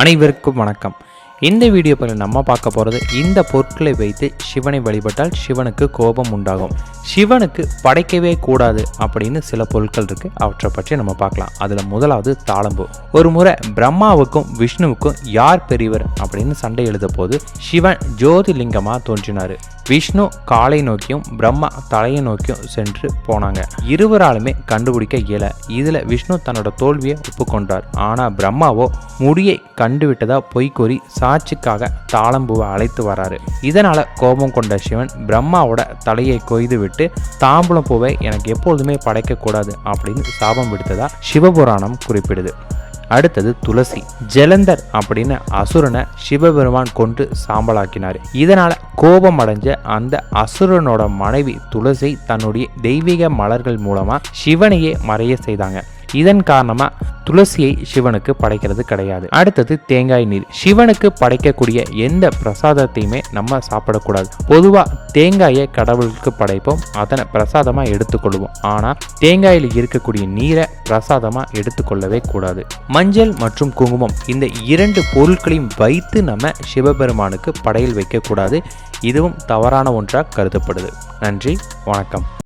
அனைவருக்கும் வணக்கம். இந்த வீடியோ பதில் நம்ம பார்க்க போகிறது இந்த பொருட்களை வைத்து சிவனை வழிபட்டால் சிவனுக்கு கோபம் உண்டாகும். சிவனுக்கு படைக்கவே கூடாது அப்படின்னு சில பொருட்கள் இருக்குது அவற்றை பற்றி நம்ம பார்க்கலாம். அதில் முதலாவது தாளம்பு. ஒரு முறை பிரம்மாவுக்கும் விஷ்ணுவுக்கும் யார் பெரியவர் அப்படின்னு சண்டை எழுத போது சிவன் ஜோதிலிங்கமாக தோன்றினார். விஷ்ணு காலை நோக்கியும் பிரம்மா தலையை நோக்கியும் சென்று போனாங்க. இருவராலுமே கண்டுபிடிக்க இயல. இதில் விஷ்ணு தன்னோட தோல்வியை ஒப்புக்கொண்டார். ஆனால் பிரம்மாவோ முடியை கண்டுவிட்டதா பொய் கூறி சாட்சிக்காக தாளம்பூவை அழைத்து வராரு. இதனால கோபம் கொண்ட சிவன் பிரம்மாவோட தலையை கொய்து விட்டு தாம்பூலம் பூவை எனக்கு எப்பொழுதுமே படைக்கக்கூடாது அப்படின்னு சாபம் விடுத்ததா சிவபுராணம் குறிப்பிடுது. அடுத்தது துளசி. ஜலந்தர் அப்படின்னு அசுரனை சிவபெருமான் கொண்டு சாம்பலாக்கினார். இதனால் கோபம் அடைஞ்ச அந்த அசுரனோட மனைவி துளசி தன்னுடைய தெய்வீக மலர்கள் மூலமாக சிவனையே மறைய செய்தாங்க. இதன் காரணமாக துளசியை சிவனுக்கு படைக்கிறது கிடையாது. அடுத்தது தேங்காய் நீர். சிவனுக்கு படைக்கக்கூடிய எந்த பிரசாதத்தையுமே நம்ம சாப்பிடக்கூடாது. பொதுவாக தேங்காயை கடவுளுக்கு படைப்போம் அதனை பிரசாதமாக எடுத்துக்கொள்வோம். ஆனால் தேங்காயில் இருக்கக்கூடிய நீரை பிரசாதமாக எடுத்துக்கொள்ளவே கூடாது. மஞ்சள் மற்றும் குங்குமம் இந்த இரண்டு பொருட்களையும் வைத்து நம்ம சிவபெருமானுக்கு படையில் வைக்கக்கூடாது. இதுவும் தவறான ஒன்றாக கருதப்படுது. நன்றி வணக்கம்.